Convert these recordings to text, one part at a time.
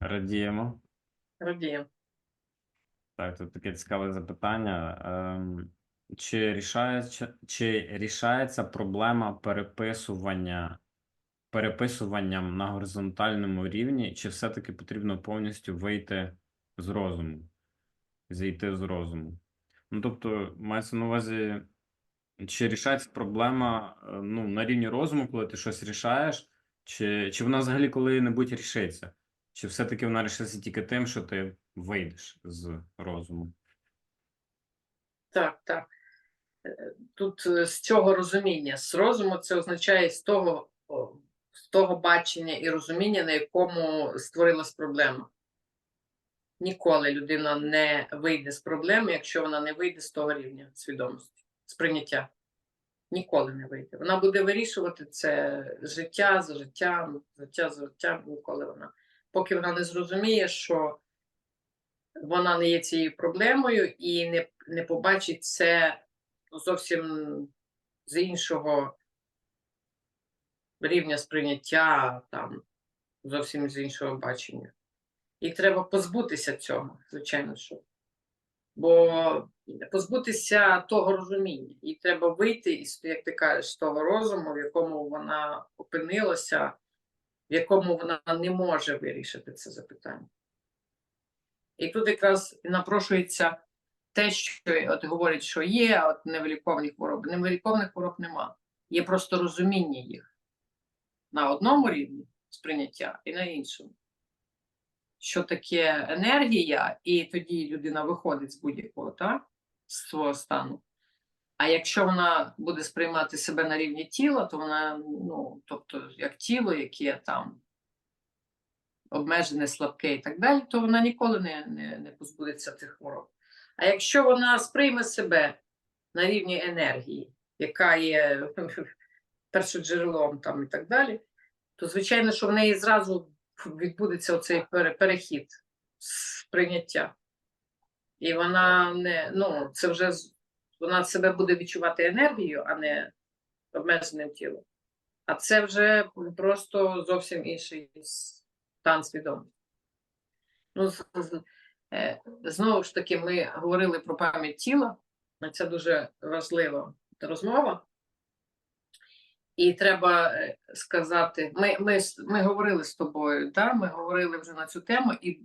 Радіємо. Радіємо. Так, тут таке цікаве запитання. Ем, чи рішається, чи рішається проблема переписування, переписуванням на горизонтальному рівні, чи все-таки потрібно повністю вийти з розуму, зійти з розуму? Ну, тобто, мається на увазі, чи рішається проблема е, ну, на рівні розуму, коли ти щось рішаєш, чи, чи вона взагалі коли-небудь рішиться? Чи все-таки вона рішиться тільки тим, що ти вийдеш з розуму? Так, так. Е, Тут е, з цього розуміння, з розуму це означає з того, з того бачення і розуміння, на якому створилась проблема. Ніколи людина не вийде з проблеми, якщо вона не вийде з того рівня свідомості, сприйняття. Ніколи не вийде. Вона буде вирішувати це життя за життям, життя за життям, ніколи вона. Поки вона не зрозуміє, що вона не є цією проблемою і не, не побачить це зовсім з іншого рівня сприйняття, там, зовсім з іншого бачення. І треба позбутися цього, звичайно, що. Бо позбутися того розуміння. І треба вийти із, як ти кажеш, з того розуму, в якому вона опинилася, в якому вона не може вирішити це запитання. І тут якраз напрошується те, що от говорять, що є, а от невиліковні хвороби. Невиліковних хвороб нема. Є просто розуміння їх на одному рівні сприйняття і на іншому. Що таке енергія, і тоді людина виходить з будь-якого свого стану. А якщо вона буде сприймати себе на рівні тіла, то вона, ну, тобто, як тіло, яке там обмежене, слабке і так далі, то вона ніколи не, не, не позбудеться цих хвороб. А якщо вона сприйме себе на рівні енергії, яка є першоджерелом там і так далі, то звичайно, що в неї зразу відбудеться оцей пере- перехід сприйняття. І вона не, ну, це вже вона себе буде відчувати енергією, а не обмеженим тілом. А це вже просто зовсім інший стан свідомості. Ну, е, знову ж таки, ми говорили про пам'ять тіла. Це дуже важлива розмова. І треба е, сказати, ми, ми, ми говорили з тобою, да? ми говорили вже на цю тему, і,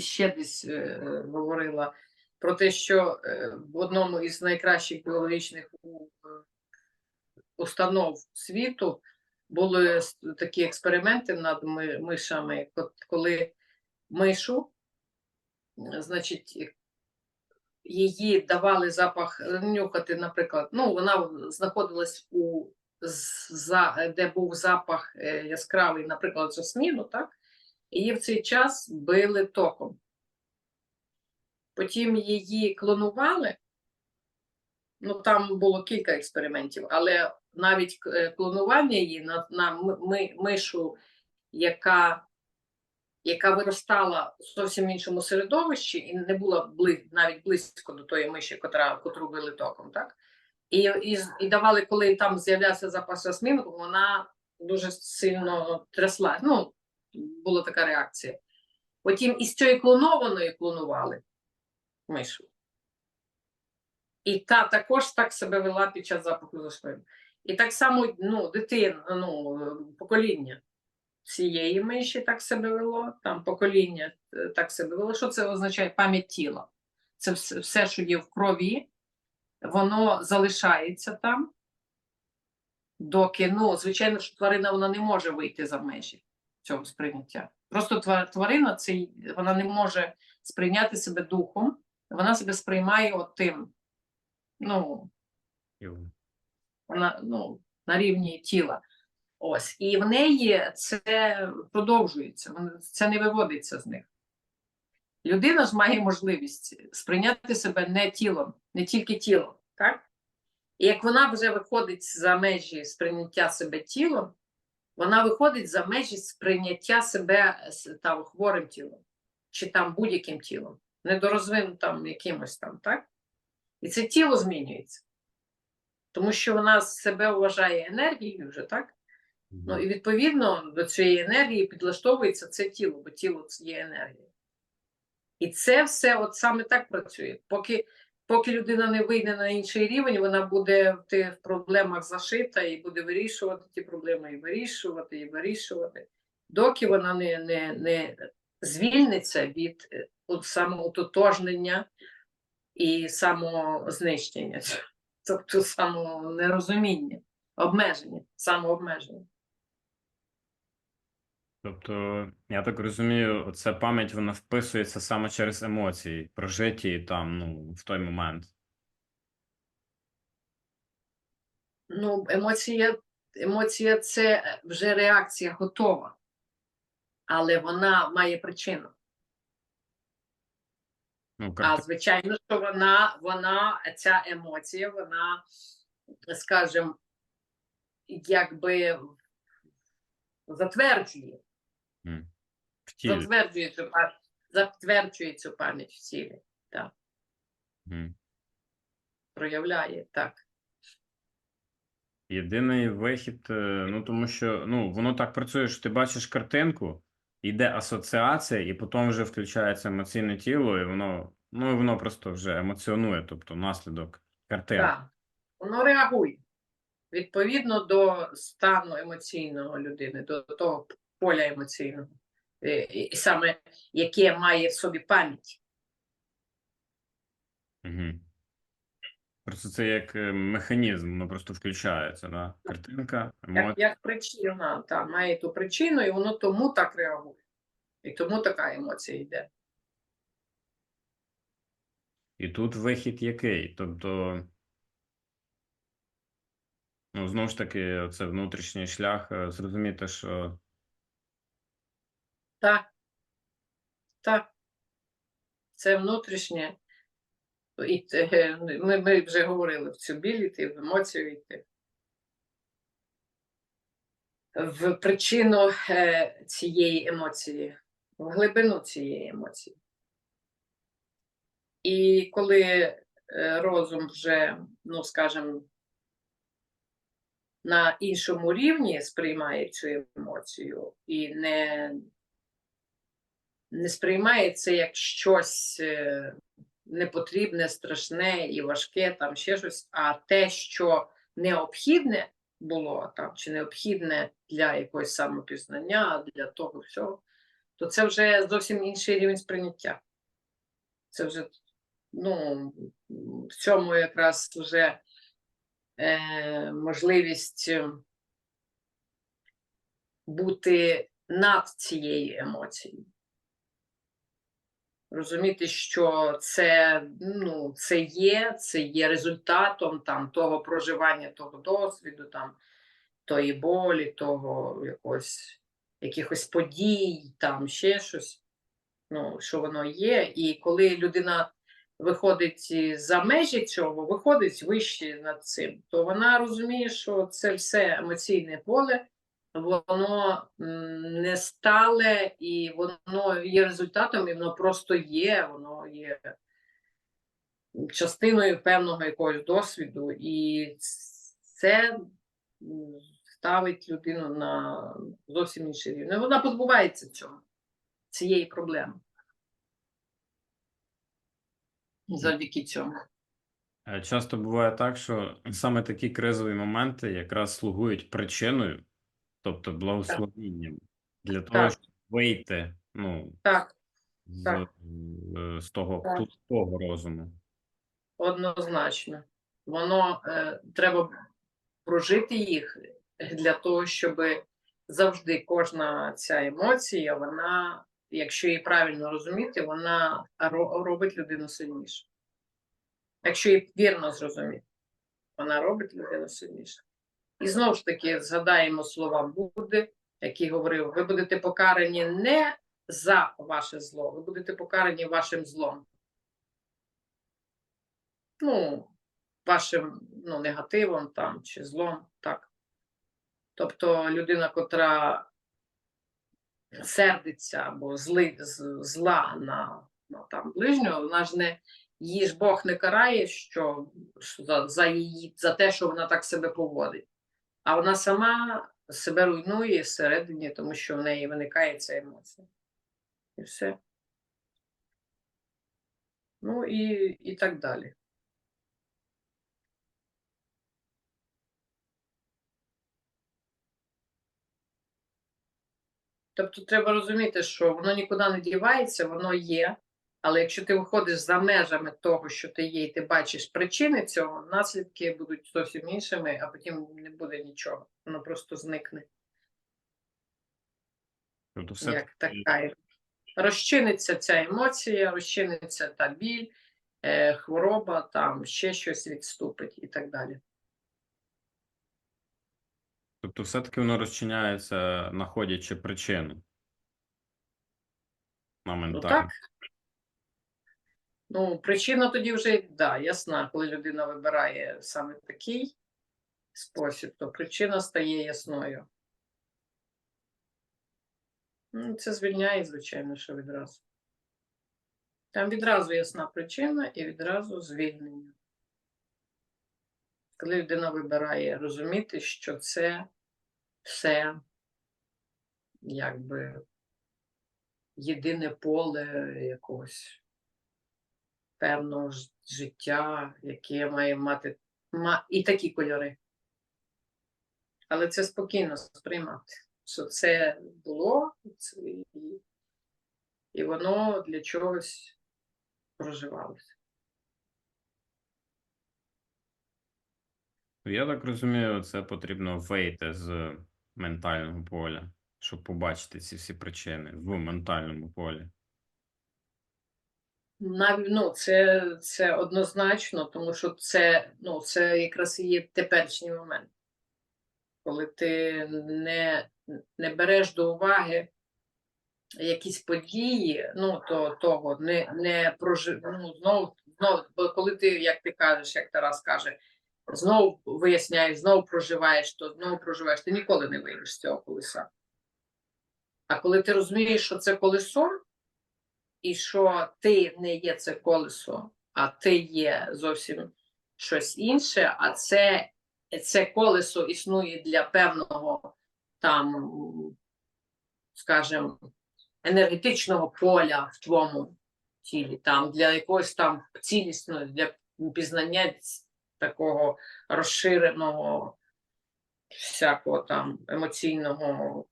ще десь е, говорила про те, що е, в одному із найкращих біологічних е, установ світу були такі експерименти над мишами, коли мишу, значить, її давали запах е, нюхати, наприклад. Ну, вона знаходилась у за, де був запах яскравий, наприклад, жасміну, так? Її в цей час били током. Потім її клонували. Ну, там було кілька експериментів, але навіть е, клонування її на, на ми- ми, мишу, яка, яка виростала в зовсім іншому середовищі і не була бли, навіть близько до тої миші, котра, котру били током, так? І, і, і давали, коли там з'являвся запас жасміну, вона дуже сильно трясла. Ну, була така реакція. Потім із цієї клонованої клонували мишу. І та також так себе вела під час запаху жасмину. І так само ну, дитина, ну, покоління цієї миші так себе вело, там покоління е, так себе вело. Що це означає пам'ять тіла? Це все, що є в крові, воно залишається там, доки, ну, звичайно, що тварина вона не може вийти за межі цього сприйняття. Просто тварина це, вона не може сприйняти себе духом, вона себе сприймає отим, ну, Його. вона ну, на рівні тіла. Ось. І в неї це продовжується, це не виводиться з них. Людина ж має можливість сприйняти себе не тілом, не тільки тілом. Так? І як вона вже виходить за межі сприйняття себе тілом, вона виходить за межі сприйняття себе там, хворим тілом чи там будь-яким тілом, недорозвинутим якимось там, так? І це тіло змінюється. Тому що вона себе вважає енергією вже, так? Ну і відповідно до цієї енергії підлаштовується це тіло, бо тіло це є енергія. І це все от саме так працює. Поки, поки людина не вийде на інший рівень, вона буде в тих проблемах зашита і буде вирішувати ті проблеми, і вирішувати, і вирішувати, доки вона не, не, не звільниться від е, самоутотожнення і самознищення, тобто самонерозуміння, обмеження, самообмеження. Тобто, я так розумію, ця пам'ять вона вписується саме через емоції, прожиті там, ну, в той момент. Ну, емоція, емоція це вже реакція готова, але вона має причину. Ну, А звичайно, що вона, вона, ця емоція, вона, скажімо, якби затверджує, тілі. затверджує цю пам'ять, затверджує цю пам'ять в тілі, так, М. проявляє так. Єдиний вихід, е, ну тому що ну, воно так працює, що ти бачиш картинку, йде асоціація, і потім вже включається емоційне тіло, і воно, ну, і воно просто вже емоціонує, тобто наслідок картинки. Так, воно реагує відповідно до стану емоційного людини, до того поля емоційного, і- і саме яке має в собі пам'ять. Угу. Просто це як е, механізм, воно просто включається, да? Картинка, Як, емоція. як причина, та, має ту причину, і воно тому так реагує. І тому така емоція йде. І тут вихід який? Тобто, ну, знову ж таки, це внутрішній шлях, е, зрозуміти, що Так. Так. Це внутрішнє. Те- ми, ми вже говорили в цю біль йти, в емоцію йти. В причину е, цієї емоції, в глибину цієї емоції. І коли е, розум вже, ну скажімо, на іншому рівні сприймає цю емоцію і не, не сприймає це як щось е, непотрібне, страшне і важке, там ще щось, а те, що необхідне було там, чи необхідне для якогось самопізнання, для того всього, то це вже зовсім інший рівень сприйняття. Це вже ну, в цьому якраз вже е, можливість е, бути над цією емоцією. Розуміти, що це, ну, це є, це є результатом там, того проживання, того досвіду, там, тої болі, того якось, якихось подій, там ще щось, ну, що воно є. І коли людина виходить за межі цього, виходить вище над цим, то вона розуміє, що це все емоційне поле, воно не стале і воно є результатом, і воно просто є, воно є частиною певного якогось досвіду, і це ставить людину на зовсім інший рівень. Вона позбувається цього, цієї проблеми. Завдяки цьому. Е, Часто буває так, що саме такі кризові моменти якраз слугують причиною, тобто благословінням, для того, Так. щоб вийти ну, Так, з, Так. е, з того Так. пустого розуму. однозначно. Воно е, треба прожити їх для того, щоб завжди кожна ця емоція, вона, якщо її правильно розуміти, вона ро- робить людину сильніше. Якщо її вірно зрозуміти, вона робить людину сильніше. І знову ж таки згадаємо слова Будди, який говорив: ви будете покарані не за ваше зло, ви будете покарані вашим злом. Ну, вашим ну, негативом там чи злом, так. Тобто людина, котра сердиться або зли, зла на, на там ближнього, вона ж не її ж Бог не карає, що за, за її за те, що вона так себе поводить. А вона сама себе руйнує всередині, тому що в неї виникає ця емоція. І все. Ну і, і так далі. Тобто треба розуміти, що воно нікуди не дівається, воно є. Але якщо ти виходиш за межами того, що ти є, і ти бачиш причини цього, наслідки будуть зовсім іншими, а потім не буде нічого. Воно просто зникне. Тобто все Як така. Розчиниться ця емоція, розчиниться та біль, е, хвороба, там ще щось відступить і так далі. Тобто, все-таки воно розчиняється, знаходячи причину. Ну так. Ну, причина тоді вже, да, ясна, коли людина вибирає саме такий спосіб, то причина стає ясною. Ну, Це звільняє, звичайно, що відразу. Там відразу ясна причина і відразу звільнення. Коли людина вибирає розуміти, що це все якби єдине поле якогось певного життя, яке має мати ма- і такі кольори. Але це спокійно сприймати, що це було, це- і воно для чогось проживалося. Я так розумію, це потрібно вийти з ментального поля, щоб побачити ці всі причини в ментальному полі. Нав- Ну, це, це однозначно, тому що це, ну, це якраз і є теперішній момент, коли ти не, не береш до уваги якісь події, ну, то того не, не прожи, ну, знову, знову, бо коли ти, як ти кажеш, як Тарас каже, знову виясняєш, знову проживаєш, то знову проживаєш, ти ніколи не вийдеш з цього колеса. А коли ти розумієш, що це колесо, і що ти не є це колесо, а ти є зовсім щось інше, а це, це колесо існує для певного там, скажімо, енергетичного поля в твоєму тілі, там, для якогось там цілісного, для пізнання такого розширеного всякого там емоційного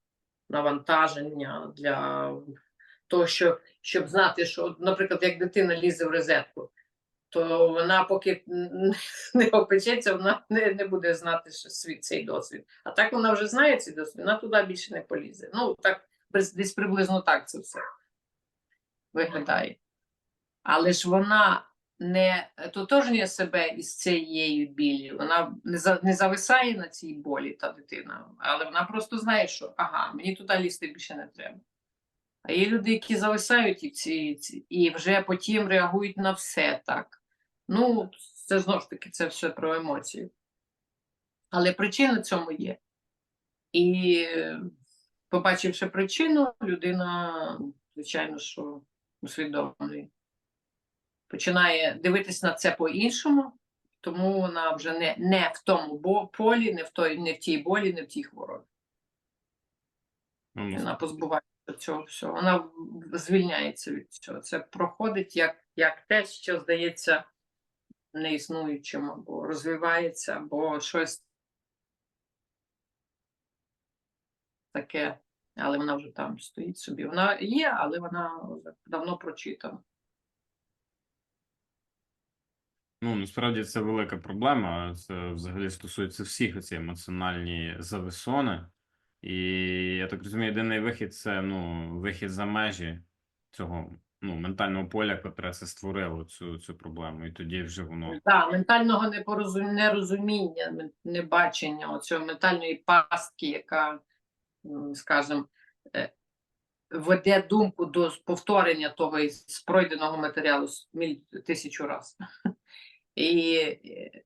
навантаження для того, що, щоб знати, що, наприклад, як дитина лізе в розетку, то вона поки не опечеться, вона не, не буде знати що світ цей досвід. А так вона вже знає цей досвід, вона туди більше не полізе. Ну, так десь приблизно так це все виглядає. Але ж вона не тотожнює себе із цією біллю, вона не, за, не зависає на цій болі та дитина, але вона просто знає, що ага, мені туди лізти більше не треба. А є люди, які зависають і, ці, і вже потім реагують на все так. Ну, це знову ж таки це все про емоції. Але причина цьому є. І побачивши причину, людина, звичайно, що усвідомлює. Починає дивитись на це по-іншому, тому вона вже не, не в тому полі, не в, той, не в тій болі, не в тій хворобі. Ну, Вона позбувається цього всього, вона звільняється від цього. Це проходить як, як те, що здається неіснуючим, або розвивається, або щось таке, але вона вже там стоїть собі. Вона є, але вона давно прочитана. Ну, насправді це велика проблема. Це взагалі стосується всіх оці емоціональні зависони. І я так розумію, єдиний вихід це ну, вихід за межі цього ну, ментального поля, котре це створило цю, цю проблему. І тоді вже воно. Так, ментального непорозум... нерозуміння, небачення, оцього ментальної пастки, яка, скажімо, е, веде думку до повторення того із пройденого матеріалу тисячу разів. І е.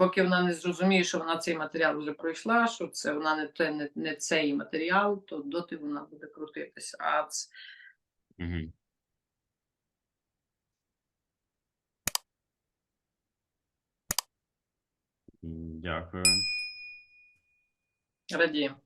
Поки вона не зрозуміє, що вона цей матеріал вже пройшла, що це вона не, те, не, не цей матеріал, то доти вона буде крутитися. А ц- Угу. Дякую. Радіємо.